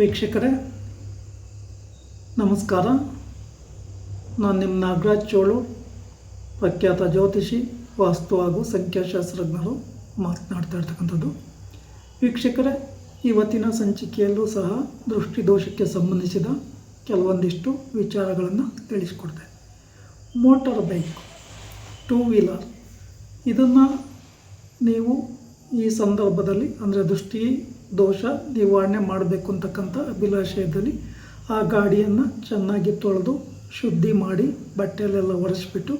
ವೀಕ್ಷಕರೇ, ನಮಸ್ಕಾರ. ನಾನು ನಿಮ್ಮ ನಾಗರಾಜ್ ಚೋಳು, ಪ್ರಖ್ಯಾತ ಜ್ಯೋತಿಷಿ, ವಾಸ್ತು ಹಾಗೂ ಸಂಖ್ಯಾಶಾಸ್ತ್ರಜ್ಞರು ಮಾತನಾಡ್ತಾ ಇರ್ತಕ್ಕಂಥದ್ದು. ವೀಕ್ಷಕರೇ, ಇವತ್ತಿನ ಸಂಚಿಕೆಯಲ್ಲೂ ಸಹ ದೃಷ್ಟಿದೋಷಕ್ಕೆ ಸಂಬಂಧಿಸಿದ ಕೆಲವೊಂದಿಷ್ಟು ವಿಚಾರಗಳನ್ನು ತಿಳಿಸ್ಕೊಡ್ತೆ. ಮೋಟಾರ್ ಬೈಕ್, ಟೂ ವೀಲರ್, ಇದನ್ನು ನೀವು ಈ ಸಂದರ್ಭದಲ್ಲಿ, ಅಂದರೆ ದೃಷ್ಟಿ ದೋಷ ನಿವಾರಣೆ ಮಾಡಬೇಕು ಅಂತಕ್ಕಂಥ ಅಭಿಲಾಷಯದಲ್ಲಿ ಆ ಗಾಡಿಯನ್ನು ಚೆನ್ನಾಗಿ ತೊಳೆದು ಶುದ್ಧಿ ಮಾಡಿ ಬಟ್ಟೆಯಲ್ಲೆಲ್ಲ ಒರೆಸ್ಬಿಟ್ಟು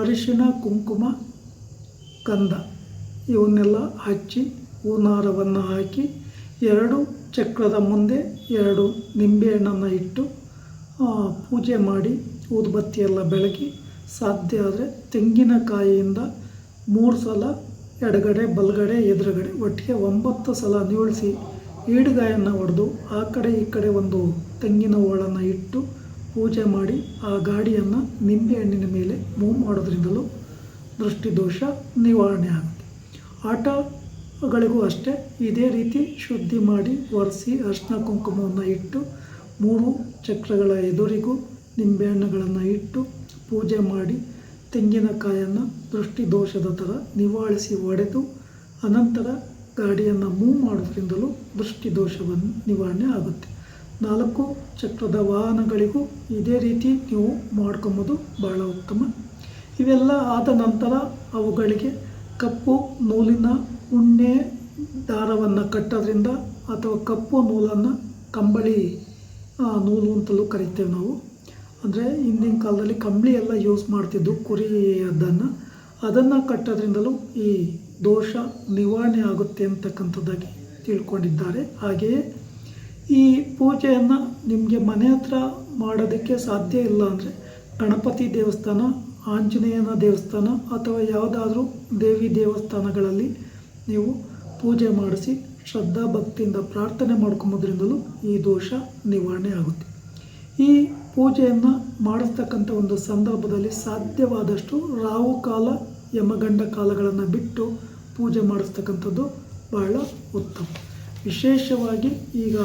ಅರಿಶಿಣ, ಕುಂಕುಮ, ಕಂದ ಇವನ್ನೆಲ್ಲ ಹಚ್ಚಿ ಹೂನಾರವನ್ನು ಹಾಕಿ ಎರಡು ಚಕ್ರದ ಮುಂದೆ ಎರಡು ನಿಂಬೆಹಣ್ಣನ್ನು ಇಟ್ಟು ಪೂಜೆ ಮಾಡಿ ಊದುಬತ್ತಿ ಎಲ್ಲ ಬೆಳಗಿ ಸಾಧ್ಯ ಆದರೆ ತೆಂಗಿನಕಾಯಿಯಿಂದ ಮೂರು ಸಲ ಎಡಗಡೆ, ಬಲಗಡೆ, ಎದುರುಗಡೆ ಒಟ್ಟಿಗೆ ಒಂಬತ್ತು ಸಲ ನೀಳಿಸಿ ಈಡುಗಾಯನ್ನು ಹೊಡೆದು ಆ ಕಡೆ ಈ ಕಡೆ ಒಂದು ತೆಂಗಿನ ಹೋಳನ್ನು ಇಟ್ಟು ಪೂಜೆ ಮಾಡಿ ಆ ಗಾಡಿಯನ್ನು ನಿಂಬೆಹಣ್ಣಿನ ಮೇಲೆ ಮೂವ್ ಮಾಡೋದ್ರಿಂದಲೂ ದೃಷ್ಟಿದೋಷ ನಿವಾರಣೆ ಆಗುತ್ತೆ. ಆಟಗಳಿಗೂ ಅಷ್ಟೇ ಇದೇ ರೀತಿ ಶುದ್ಧಿ ಮಾಡಿ ಒರೆಸಿ ಅರಿಶಿನ ಕುಂಕುಮವನ್ನು ಇಟ್ಟು ಮೂರು ಚಕ್ರಗಳ ಎದುರಿಗೂ ನಿಂಬೆಹಣ್ಣುಗಳನ್ನು ಇಟ್ಟು ಪೂಜೆ ಮಾಡಿ ತೆಂಗಿನಕಾಯನ್ನು ದೃಷ್ಟಿದೋಷದ ಥರ ನಿವಾಳಿಸಿ ಒಡೆದು ಅನಂತರ ಗಾಡಿಯನ್ನು ಮೂವ್ ಮಾಡೋದ್ರಿಂದಲೂ ದೃಷ್ಟಿದೋಷವನ್ನು ನಿವಾರಣೆ ಆಗುತ್ತೆ. ನಾಲ್ಕು, ಚಕ್ರದ ವಾಹನಗಳಿಗೂ ಇದೇ ರೀತಿ ನೀವು ಮಾಡ್ಕೊಂಬೋದು ಭಾಳ ಉತ್ತಮ. ಇವೆಲ್ಲ ಆದ ನಂತರ ಅವುಗಳಿಗೆ ಕಪ್ಪು ನೂಲಿನ ಉಣ್ಣೆ ದಾರವನ್ನು ಕಟ್ಟೋದ್ರಿಂದ ಅಥವಾ ಕಪ್ಪು ನೂಲನ್ನು ಕಂಬಳಿ ನೂಲು ಅಂತಲೂ ಕರಿತೇವೆ ನಾವು. ಅಂದರೆ ಹಿಂದಿನ ಕಾಲದಲ್ಲಿ ಕಂಬಳಿ ಎಲ್ಲ ಯೂಸ್ ಮಾಡ್ತಿದ್ದು ಕುರಿ ಅದನ್ನು. ಅದನ್ನು ಕಟ್ಟೋದ್ರಿಂದಲೂ ಈ ದೋಷ ನಿವಾರಣೆ ಆಗುತ್ತೆ ಅಂತಕ್ಕಂಥದ್ದಾಗಿ ತಿಳ್ಕೊಂಡಿದ್ದಾರೆ. ಹಾಗೆಯೇ ಈ ಪೂಜೆಯನ್ನು ನಿಮಗೆ ಮನೆ ಹತ್ರ ಮಾಡೋದಕ್ಕೆ ಸಾಧ್ಯ ಇಲ್ಲ ಅಂದರೆ ಗಣಪತಿ ದೇವಸ್ಥಾನ, ಆಂಜನೇಯನ ದೇವಸ್ಥಾನ ಅಥವಾ ಯಾವುದಾದ್ರೂ ದೇವಿ ದೇವಸ್ಥಾನಗಳಲ್ಲಿ ನೀವು ಪೂಜೆ ಮಾಡಿಸಿ ಶ್ರದ್ಧಾ ಭಕ್ತಿಯಿಂದ ಪ್ರಾರ್ಥನೆ ಮಾಡ್ಕೊಂಬೋದ್ರಿಂದಲೂ ಈ ದೋಷ ನಿವಾರಣೆ ಆಗುತ್ತೆ. ಈ ಪೂಜೆಯನ್ನು ಮಾಡಿಸ್ತಕ್ಕಂಥ ಒಂದು ಸಂದರ್ಭದಲ್ಲಿ ಸಾಧ್ಯವಾದಷ್ಟು ರಾವು ಕಾಲ ಯಮಗಂಡ ಕಾಲಗಳನ್ನು ಬಿಟ್ಟು ಪೂಜೆ ಮಾಡಿಸ್ತಕ್ಕಂಥದ್ದು ಬಹಳ ಉತ್ತಮ. ವಿಶೇಷವಾಗಿ ಈಗ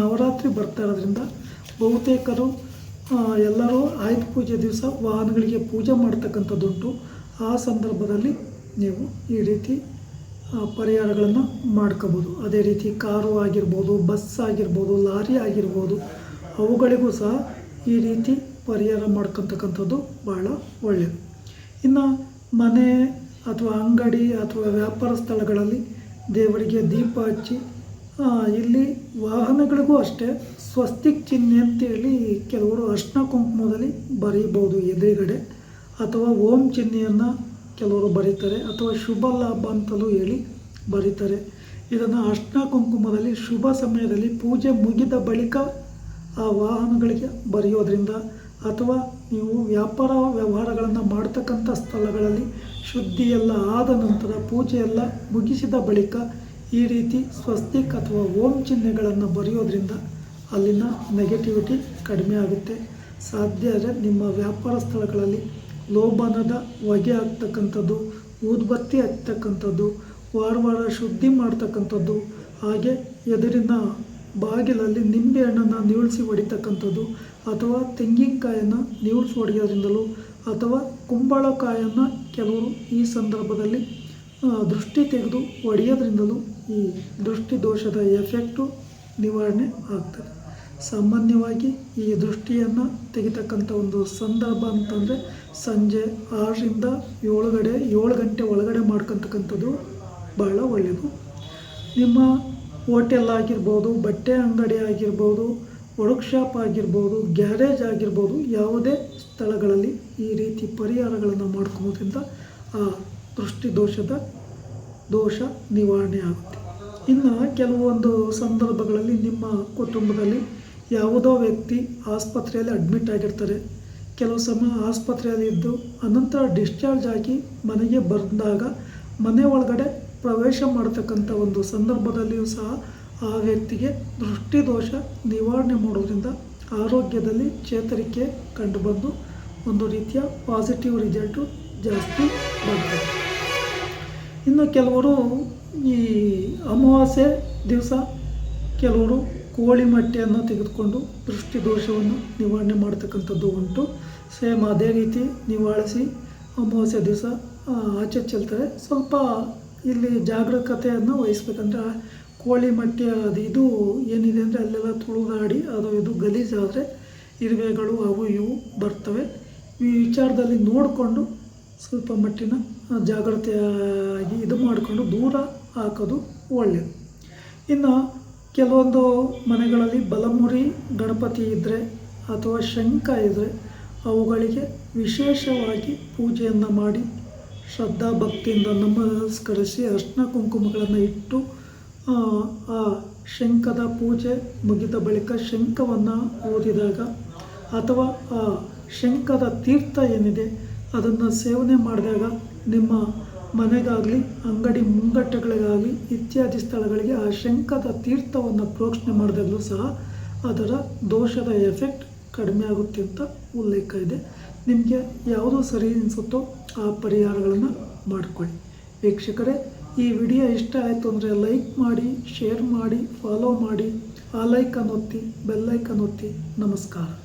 ನವರಾತ್ರಿ ಬರ್ತಾ ಇರೋದ್ರಿಂದ ಬಹುತೇಕರು ಎಲ್ಲರೂ ಆಯುಧ ಪೂಜೆ ದಿವಸ ವಾಹನಗಳಿಗೆ ಪೂಜೆ ಮಾಡ್ತಕ್ಕಂಥದ್ದುಂಟು ಆ ಸಂದರ್ಭದಲ್ಲಿ ನೀವು ಈ ರೀತಿ ಪರಿಹಾರಗಳನ್ನು ಮಾಡ್ಕೋಬೋದು. ಅದೇ ರೀತಿ ಕಾರು ಆಗಿರ್ಬೋದು, ಬಸ್ ಆಗಿರ್ಬೋದು, ಲಾರಿ ಆಗಿರ್ಬೋದು, ಅವುಗಳಿಗೂ ಸಹ ಈ ರೀತಿ ಪರಿಹಾರ ಮಾಡ್ಕೊತಕ್ಕಂಥದ್ದು ಭಾಳ ಒಳ್ಳೆಯದು ಇನ್ನು ಮನೆ ಅಥವಾ ಅಂಗಡಿ ಅಥವಾ ವ್ಯಾಪಾರ ಸ್ಥಳಗಳಲ್ಲಿ ದೇವರಿಗೆ ದೀಪ ಹಚ್ಚಿ ಇಲ್ಲಿ ವಾಹನಗಳಿಗೂ ಅಷ್ಟೇ, ಸ್ವಸ್ತಿಕ್ ಚಿಹ್ನೆ ಅಂತೇಳಿ ಕೆಲವರು ಅರ್ಶಿನ ಕುಂಕುಮದಲ್ಲಿ ಬರೀಬೋದು ಎದುರುಗಡೆ. ಅಥವಾ ಓಂ ಚಿಹ್ನೆಯನ್ನು ಕೆಲವರು ಬರೀತಾರೆ, ಅಥವಾ ಶುಭ ಲಾಭ ಅಂತಲೂ ಹೇಳಿ ಬರೀತಾರೆ. ಇದನ್ನು ಅರ್ಶಿನ ಕುಂಕುಮದಲ್ಲಿ ಶುಭ ಸಮಯದಲ್ಲಿ ಪೂಜೆ ಮುಗಿದ ಬಳಿಕ ಆ ವಾಹನಗಳಿಗೆ ಬರೆಯೋದ್ರಿಂದ ಅಥವಾ ನೀವು ವ್ಯಾಪಾರ ವ್ಯವಹಾರಗಳನ್ನು ಮಾಡ್ತಕ್ಕಂಥ ಸ್ಥಳಗಳಲ್ಲಿ ಶುದ್ಧಿ ಎಲ್ಲ ಆದ ನಂತರ ಪೂಜೆಯೆಲ್ಲ ಮುಗಿಸಿದ ಬಳಿಕ ಈ ರೀತಿ ಸ್ವಸ್ತಿಕ್ ಅಥವಾ ಓಂ ಚಿಹ್ನೆಗಳನ್ನು ಬರೆಯೋದ್ರಿಂದ ಅಲ್ಲಿನ ನೆಗೆಟಿವಿಟಿ ಕಡಿಮೆ ಆಗುತ್ತೆ. ಸಾಧ್ಯ ಆದರೆ ನಿಮ್ಮ ವ್ಯಾಪಾರ ಸ್ಥಳಗಳಲ್ಲಿ ಲೋಬನದ ಹೊಗೆ ಆಗ್ತಕ್ಕಂಥದ್ದು ಊದ್ಬತ್ತಿ ಹಾಕ್ತಕ್ಕಂಥದ್ದು ವಾರ ವಾರ ಶುದ್ಧಿ ಮಾಡ್ತಕ್ಕಂಥದ್ದು ಹಾಗೆ ಎದುರಿನ ಬಾಗಿಲಲ್ಲಿ ನಿಂಬೆ ಹಣ್ಣನ್ನು ನಿವಳಿಸಿ ಹೊಡಿತಕ್ಕಂಥದ್ದು, ಅಥವಾ ತೆಂಗಿನಕಾಯನ್ನು ನಿವಳಿಸಿ ಹೊಡೆಯೋದ್ರಿಂದಲೂ, ಅಥವಾ ಕುಂಬಳಕಾಯನ್ನು ಕೆಲವರು ಈ ಸಂದರ್ಭದಲ್ಲಿ ದೃಷ್ಟಿ ತೆಗೆದು ಹೊಡೆಯೋದ್ರಿಂದಲೂ ಈ ದೃಷ್ಟಿ ದೋಷದ ಎಫೆಕ್ಟು ನಿವಾರಣೆ ಆಗ್ತದೆ. ಸಾಮಾನ್ಯವಾಗಿ ಈ ದೃಷ್ಟಿಯನ್ನು ತೆಗಿತಕ್ಕಂಥ ಒಂದು ಸಂದರ್ಭ ಅಂತಂದರೆ ಸಂಜೆ ಆರರಿಂದ ಏಳುಗಡೆ, ಏಳು ಗಂಟೆ ಒಳಗಡೆ ಮಾಡ್ಕೊತಕ್ಕಂಥದ್ದು ಬಹಳ ಒಳ್ಳೆಯದು. ನಿಮ್ಮ ಹೋಟೆಲ್ ಆಗಿರ್ಬೋದು, ಬಟ್ಟೆ ಅಂಗಡಿ ಆಗಿರ್ಬೋದು, ವರ್ಕ್ಶಾಪ್ ಆಗಿರ್ಬೋದು, ಗ್ಯಾರೇಜ್ ಆಗಿರ್ಬೋದು, ಯಾವುದೇ ಸ್ಥಳಗಳಲ್ಲಿ ಈ ರೀತಿ ಪರಿಹಾರಗಳನ್ನು ಮಾಡ್ಕೊಳ್ಳೋದ್ರಿಂದ ಆ ದೃಷ್ಟಿ ದೋಷದ ದೋಷ ನಿವಾರಣೆ ಆಗುತ್ತೆ. ಇನ್ನು ಕೆಲವೊಂದು ಸಂದರ್ಭಗಳಲ್ಲಿ ನಿಮ್ಮ ಕುಟುಂಬದಲ್ಲಿ ಯಾವುದೋ ವ್ಯಕ್ತಿ ಆಸ್ಪತ್ರೆಯಲ್ಲಿ ಅಡ್ಮಿಟ್ ಆಗಿರ್ತಾರೆ. ಕೆಲವು ಸಮಯ ಆಸ್ಪತ್ರೆಯಲ್ಲಿ ಇದ್ದು ಅನಂತರ ಡಿಸ್ಚಾರ್ಜ್ ಆಗಿ ಮನೆಗೆ ಬಂದಾಗ ಮನೆ ಒಳಗಡೆ ಪ್ರವೇಶ ಮಾಡತಕ್ಕಂಥ ಒಂದು ಸಂದರ್ಭದಲ್ಲಿಯೂ ಸಹ ಆ ವ್ಯಕ್ತಿಗೆ ದೃಷ್ಟಿದೋಷ ನಿವಾರಣೆ ಮಾಡೋದ್ರಿಂದ ಆರೋಗ್ಯದಲ್ಲಿ ಚೇತರಿಕೆ ಕಂಡುಬಂದು ಒಂದು ರೀತಿಯ ಪಾಸಿಟಿವ್ ರಿಸಲ್ಟು ಜಾಸ್ತಿ ಬರ್ತದೆ ಇನ್ನು ಕೆಲವರು ಈ ಅಮಾವಾಸ್ಯೆ ದಿವಸ ಕೆಲವರು ಕೋಳಿ ಮೊಟ್ಟೆಯನ್ನು ತೆಗೆದುಕೊಂಡು ದೃಷ್ಟಿ ದೋಷವನ್ನು ನಿವಾರಣೆ ಮಾಡ್ತಕ್ಕಂಥದ್ದು ಉಂಟು. ಸೇಮ್ ಅದೇ ರೀತಿ ನಿವಾರಿಸಿ ಅಮಾವಾಸ್ಯೆ ದಿವಸ ಆಚೆ ಚೆಲ್ತಾರೆ. ಸ್ವಲ್ಪ ಇಲ್ಲಿ ಜಾಗರೂಕತೆಯನ್ನು ವಹಿಸ್ಬೇಕಂದ್ರೆ ಕೋಳಿ ಮಟ್ಟಿ ಅದು ಇದು ಏನಿದೆ ಅಂದರೆ ಅಲ್ಲೆಲ್ಲ ತುಳಿದಾಡಿ ಅದು ಇದು ಗಲೀಜಾದರೆ ಇರುವೆಗಳು ಅವು ಇವು ಬರ್ತವೆ. ಈ ವಿಚಾರದಲ್ಲಿ ನೋಡಿಕೊಂಡು ಸ್ವಲ್ಪ ಮಟ್ಟಿನ ಜಾಗ್ರತೆಯಾಗಿ ಇದು ಮಾಡಿಕೊಂಡು ದೂರ ಹಾಕೋದು ಒಳ್ಳೆಯದು ಇನ್ನು ಕೆಲವೊಂದು ಮನೆಗಳಲ್ಲಿ ಬಲಮುರಿ, ಗಣಪತಿ ಇದ್ದರೆ ಅಥವಾ ಶಂಖ ಇದ್ದರೆ ಅವುಗಳಿಗೆ ವಿಶೇಷವಾಗಿ ಪೂಜೆಯನ್ನು ಮಾಡಿ ಶ್ರದ್ಧಾ ಭಕ್ತಿಯಿಂದ ನಮಸ್ಕರಿಸಿ ಅರ್ಶಿನ ಕುಂಕುಮಗಳನ್ನು ಇಟ್ಟು ಆ, ಶಂಖದ ಪೂಜೆ ಮುಗಿದ ಬಳಿಕ ಶಂಖವನ್ನು ಓದಿದಾಗ ಅಥವಾ ಆ ಶಂಖದ ತೀರ್ಥ ಏನಿದೆ ಅದನ್ನು ಸೇವನೆ ಮಾಡಿದಾಗ ನಿಮ್ಮ ಮನೆಗಾಗಲಿ ಅಂಗಡಿ ಮುಂಗಟ್ಟುಗಳಿಗಾಗಲಿ ಇತ್ಯಾದಿ ಸ್ಥಳಗಳಿಗೆ ಆ ಶಂಖದ ತೀರ್ಥವನ್ನು ಪ್ರೋಕ್ಷಣೆ ಮಾಡಿದಾಗಲೂ ಸಹ ಅದರ ದೋಷದ ಎಫೆಕ್ಟ್ ಕಡಿಮೆ ಆಗುತ್ತೆ ಅಂತ ಉಲ್ಲೇಖ ಇದೆ. ನಿಮಗೆ ಯಾವುದು ಸರಿ ಅನಿಸುತ್ತೋ ಆ ಪರಿಹಾರಗಳನ್ನು ಮಾಡಿಕೊಳ್ಳಿ. ವೀಕ್ಷಕರೇ, ಈ ವಿಡಿಯೋ ಇಷ್ಟ ಆಯಿತು ಅಂದರೆ ಲೈಕ್ ಮಾಡಿ, ಶೇರ್ ಮಾಡಿ, ಫಾಲೋ ಮಾಡಿ, ಆ ಲೈಕನ್ನು ಒತ್ತಿ ಬೆಲ್ಲೈಕನ್ ಒತ್ತಿ. ನಮಸ್ಕಾರ.